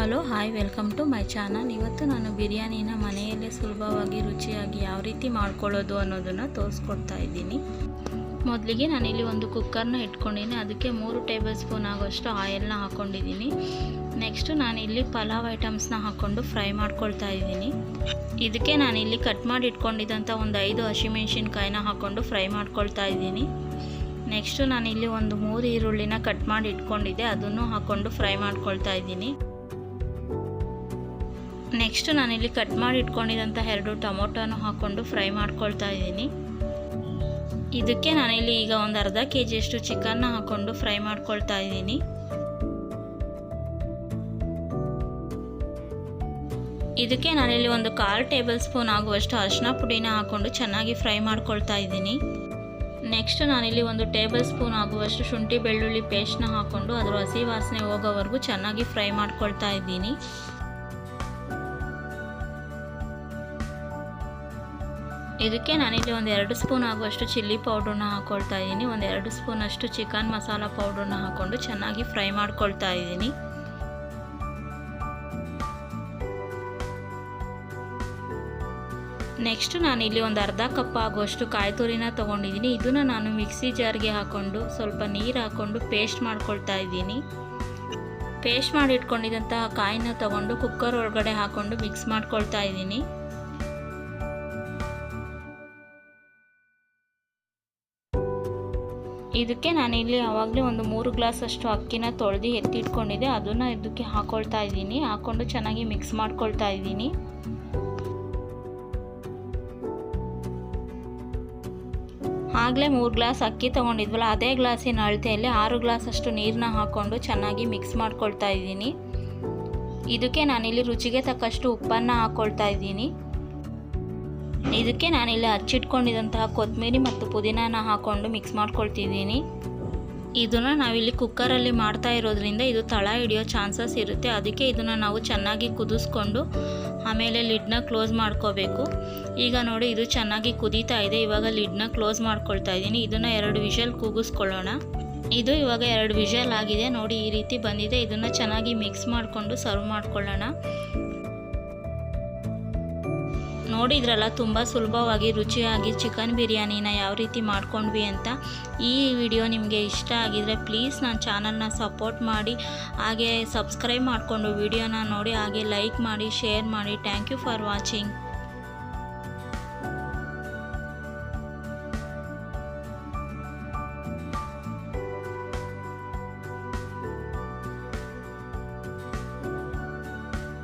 Hello, hi, welcome to my channel. ಇವತ್ತು ನಾನು ಬಿರಿಯಾನಿನ ಮನೆಯಲ್ಲೇ ಸುಲಭವಾಗಿ ರುಚಿಯಾಗಿ ಯಾವ ರೀತಿ ಮಾಡ್ಕೊಳ್ಳೋದು ಅನ್ನೋದನ್ನು ತೋರಿಸ್ಕೊಡ್ತಾ ಇದ್ದೀನಿ. ಮೊದಲಿಗೆ ನಾನಿಲ್ಲಿ ಒಂದು ಕುಕ್ಕರ್ನ ಇಟ್ಕೊಂಡಿದ್ದೀನಿ ಅದಕ್ಕೆ ಮೂರು ಟೇಬಲ್ ಸ್ಪೂನ್ ಆಗೋಷ್ಟು ಆಯಿಲ್ನ ಹಾಕ್ಕೊಂಡಿದ್ದೀನಿ ನೆಕ್ಸ್ಟು ನಾನಿಲ್ಲಿ ಪಲಾವ್ ಐಟಮ್ಸ್ನ ಹಾಕ್ಕೊಂಡು ಫ್ರೈ ಮಾಡ್ಕೊಳ್ತಾ ಇದ್ದೀನಿ. ಇದಕ್ಕೆ ನಾನಿಲ್ಲಿ ಕಟ್ ಮಾಡಿ ಇಟ್ಕೊಂಡಿದ್ದಂಥ ಒಂದು ಐದು ಹಸಿಮೆಣ್ಸಿನ್ಕಾಯಿನ ಹಾಕ್ಕೊಂಡು ಫ್ರೈ ಮಾಡ್ಕೊಳ್ತಾ ಇದ್ದೀನಿ. ನೆಕ್ಸ್ಟು ನಾನಿಲ್ಲಿ ಒಂದು ಮೂರು ಈರುಳ್ಳಿನ ಕಟ್ ಮಾಡಿ ಇಟ್ಕೊಂಡಿದ್ದೆ. ಅದನ್ನು ಹಾಕ್ಕೊಂಡು ಫ್ರೈ ಮಾಡ್ಕೊಳ್ತಾ ಇದ್ದೀನಿ. ನೆಕ್ಸ್ಟ್ ನಾನಿಲ್ಲಿ ಕಟ್ ಮಾಡಿ ಇಟ್ಕೊಂಡಿದ್ದಂಥ ಎರಡು ಟೊಮೊಟೊನು ಹಾಕ್ಕೊಂಡು ಫ್ರೈ ಮಾಡ್ಕೊಳ್ತಾ ಇದ್ದೀನಿ. ಇದಕ್ಕೆ ನಾನಿಲ್ಲಿ ಈಗ ಒಂದು ಅರ್ಧ ಕೆ ಜಿಯಷ್ಟು ಚಿಕನ್ನ ಹಾಕ್ಕೊಂಡು ಫ್ರೈ ಮಾಡ್ಕೊಳ್ತಾ ಇದ್ದೀನಿ. ಇದಕ್ಕೆ ನಾನಿಲ್ಲಿ ಒಂದು ಕಾಲು ಟೇಬಲ್ ಸ್ಪೂನ್ ಆಗುವಷ್ಟು ಅರಿಶಿನ ಪುಡಿನ ಹಾಕ್ಕೊಂಡು ಚೆನ್ನಾಗಿ ಫ್ರೈ ಮಾಡ್ಕೊಳ್ತಾ ಇದ್ದೀನಿ. ನೆಕ್ಸ್ಟ್ ನಾನಿಲ್ಲಿ ಒಂದು ಟೇಬಲ್ ಸ್ಪೂನ್ ಆಗುವಷ್ಟು ಶುಂಠಿ ಬೆಳ್ಳುಳ್ಳಿ ಪೇಸ್ಟ್ನ ಹಾಕ್ಕೊಂಡು ಅದರ ಹಸಿ ವಾಸನೆ ಹೋಗೋವರೆಗೂ ಚೆನ್ನಾಗಿ ಫ್ರೈ ಮಾಡ್ಕೊಳ್ತಾ ಇದ್ದೀನಿ. ಇದಕ್ಕೆ ನಾನಿಲ್ಲಿ ಒಂದು ಎರಡು ಸ್ಪೂನ್ ಆಗುವಷ್ಟು ಚಿಲ್ಲಿ ಪೌಡ್ರನ್ನ ಹಾಕ್ಕೊಳ್ತಾ ಇದ್ದೀನಿ. ಒಂದು ಎರಡು ಸ್ಪೂನ್ ಅಷ್ಟು ಚಿಕನ್ ಮಸಾಲ ಪೌಡ್ರನ್ನ ಹಾಕ್ಕೊಂಡು ಚೆನ್ನಾಗಿ ಫ್ರೈ ಮಾಡ್ಕೊಳ್ತಾ ಇದ್ದೀನಿ. ನೆಕ್ಸ್ಟ್ ನಾನು ಇಲ್ಲಿ ಒಂದು ಅರ್ಧ ಕಪ್ ಆಗುವಷ್ಟು ಕಾಯಿ ತುರಿನ ತೊಗೊಂಡಿದ್ದೀನಿ. ಇದನ್ನು ನಾನು ಮಿಕ್ಸಿ ಜಾರ್ಗೆ ಹಾಕ್ಕೊಂಡು ಸ್ವಲ್ಪ ನೀರು ಹಾಕ್ಕೊಂಡು ಪೇಸ್ಟ್ ಮಾಡ್ಕೊಳ್ತಾ ಇದ್ದೀನಿ. ಪೇಸ್ಟ್ ಮಾಡಿ ಇಟ್ಕೊಂಡಿದ್ದಂತಹ ಕಾಯಿನ ತೊಗೊಂಡು ಕುಕ್ಕರ್ ಒಳಗಡೆ ಹಾಕ್ಕೊಂಡು ಮಿಕ್ಸ್ ಮಾಡ್ಕೊಳ್ತಾ ಇದ್ದೀನಿ. ಇದಕ್ಕೆ ನಾನು ಇಲ್ಲಿ ಆವಾಗಲೇ ಒಂದು ಮೂರು ಗ್ಲಾಸ್ ಅಷ್ಟು ಅಕ್ಕಿನ ತೊಳೆದು ಎತ್ತಿಟ್ಕೊಂಡಿದ್ದೆ. ಅದನ್ನು ಇದಕ್ಕೆ ಹಾಕ್ಕೊಳ್ತಾ ಇದ್ದೀನಿ. ಹಾಕ್ಕೊಂಡು ಚೆನ್ನಾಗಿ ಮಿಕ್ಸ್ ಮಾಡ್ಕೊಳ್ತಾ ಇದ್ದೀನಿ. ಆಗಲೇ ಮೂರು ಗ್ಲಾಸ್ ಅಕ್ಕಿ ತೊಗೊಂಡಿದ್ವಲ್ಲ, ಅದೇ ಗ್ಲಾಸಿನ ಅಳತೆಯಲ್ಲಿ ಆರು ಗ್ಲಾಸ್ ಅಷ್ಟು ನೀರನ್ನ ಹಾಕ್ಕೊಂಡು ಚೆನ್ನಾಗಿ ಮಿಕ್ಸ್ ಮಾಡ್ಕೊಳ್ತಾ ಇದ್ದೀನಿ. ಇದಕ್ಕೆ ನಾನಿಲ್ಲಿ ರುಚಿಗೆ ತಕ್ಕಷ್ಟು ಉಪ್ಪನ್ನು ಹಾಕ್ಕೊಳ್ತಾ ಇದ್ದೀನಿ. ಇದಕ್ಕೆ ನಾನಿಲ್ಲಿ ಹಚ್ಚಿಟ್ಕೊಂಡಿದ್ದಂತಹ ಕೊತ್ತಂಬರಿ ಮತ್ತು ಪುದೀನಾನ ಹಾಕ್ಕೊಂಡು ಮಿಕ್ಸ್ ಮಾಡ್ಕೊಳ್ತಿದ್ದೀನಿ. ಇದನ್ನು ನಾವಿಲ್ಲಿ ಕುಕ್ಕರಲ್ಲಿ ಮಾಡ್ತಾ ಇರೋದ್ರಿಂದ ಇದು ತಳ ಹಿಡಿಯೋ ಚಾನ್ಸಸ್ ಇರುತ್ತೆ. ಅದಕ್ಕೆ ಇದನ್ನು ನಾವು ಚೆನ್ನಾಗಿ ಕುದಿಸ್ಕೊಂಡು ಆಮೇಲೆ ಲಿಡ್ನ ಕ್ಲೋಸ್ ಮಾಡ್ಕೋಬೇಕು. ಈಗ ನೋಡಿ, ಇದು ಚೆನ್ನಾಗಿ ಕುದೀತಾ ಇದೆ. ಇವಾಗ ಲಿಡ್ನ ಕ್ಲೋಸ್ ಮಾಡ್ಕೊಳ್ತಾ ಇದ್ದೀನಿ. ಇದನ್ನು ಎರಡು ವಿಷಲ್ ಕೂಗಿಸ್ಕೊಳ್ಳೋಣ. ಇದು ಇವಾಗ ಎರಡು ವಿಷಲ್ ಆಗಿದೆ. ನೋಡಿ, ಈ ರೀತಿ ಬಂದಿದೆ. ಇದನ್ನು ಚೆನ್ನಾಗಿ ಮಿಕ್ಸ್ ಮಾಡಿಕೊಂಡು ಸರ್ವ್ ಮಾಡ್ಕೊಳ್ಳೋಣ. ನೋಡಿದ್ರಲ್ಲ ತುಂಬ ಸುಲಭವಾಗಿ, ರುಚಿಯಾಗಿ ಚಿಕನ್ ಬಿರಿಯಾನಿನ ಯಾವ ರೀತಿ ಮಾಡ್ಕೊಂಡ್ವಿ ಅಂತ ಈ ವಿಡಿಯೋ ನಿಮಗೆ ಇಷ್ಟ ಆಗಿದರೆ ಪ್ಲೀಸ್ ನನ್ನ ಚಾನಲ್ನ ಸಪೋರ್ಟ್ ಮಾಡಿ, ಹಾಗೆ ಸಬ್ಸ್ಕ್ರೈಬ್ ಮಾಡಿಕೊಂಡು ವಿಡಿಯೋನ ನೋಡಿ, ಹಾಗೆ ಲೈಕ್ ಮಾಡಿ ಶೇರ್ ಮಾಡಿ. Thank you for watching